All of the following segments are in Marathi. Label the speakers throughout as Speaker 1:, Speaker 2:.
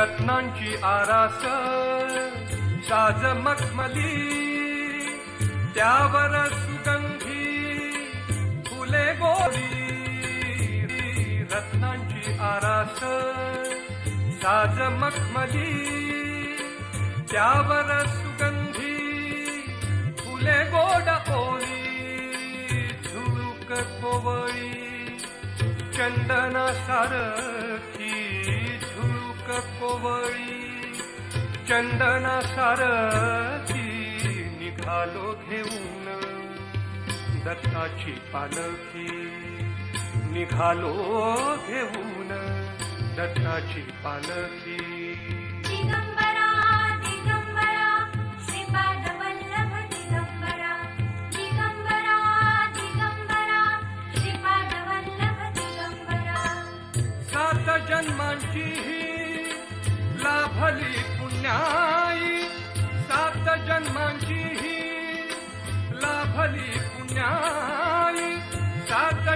Speaker 1: रत्नांची आरास साज मखमली त्यावर सुगंधी फुले गोडी रत्नांची आरास साज मखमली त्यावर सुगंधी फुले गोड ओळी झुळूक कोवळी चंदना सारखी कोवळी चंदना सारखी निघालो घेऊन. दत्ताची पालखी निघालो घेऊन. दत्ताची पालखी जन्मांची ही लाभली पुण्याई सात जन्मांची ही लाभली पुण्याई सात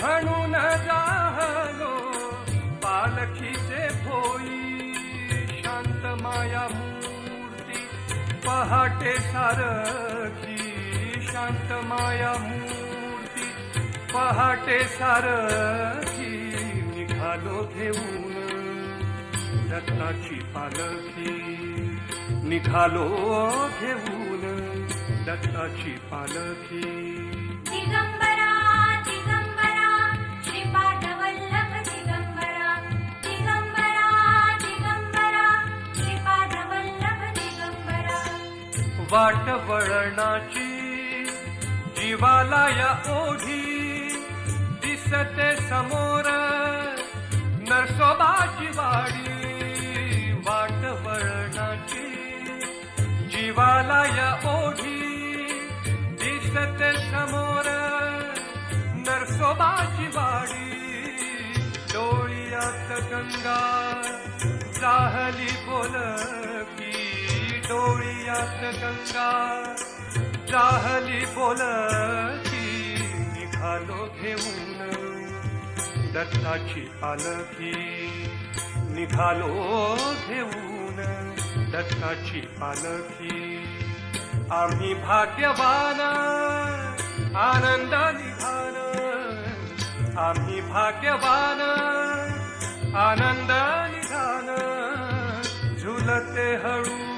Speaker 1: म्हणून जाहलो पालखीचे भोई शांत माया मूर्ती पहाटे सारखी शांत माया मूर्ती पहाटे सारखी निघालो घेऊन दत्ताची पालखी निघालो घेऊन दत्ताची पालखी वाट वळणाची जीवाला या ओढी दिसते समोर नरसोबाची वाडी वाट वळणाची जीवाला या ओढी दिसते समोर नरसोबाची वाडी डोळ्यात गंगा चाहली बोल यात गंगा चाहली बोलती निघालो घेऊन. दत्ताची पालखी निघालो घेऊन. दत्ताची पालखी आम्ही भाग्यवान आनंद निधान आम्ही भाग्यवान आनंद निधान झुलते हळू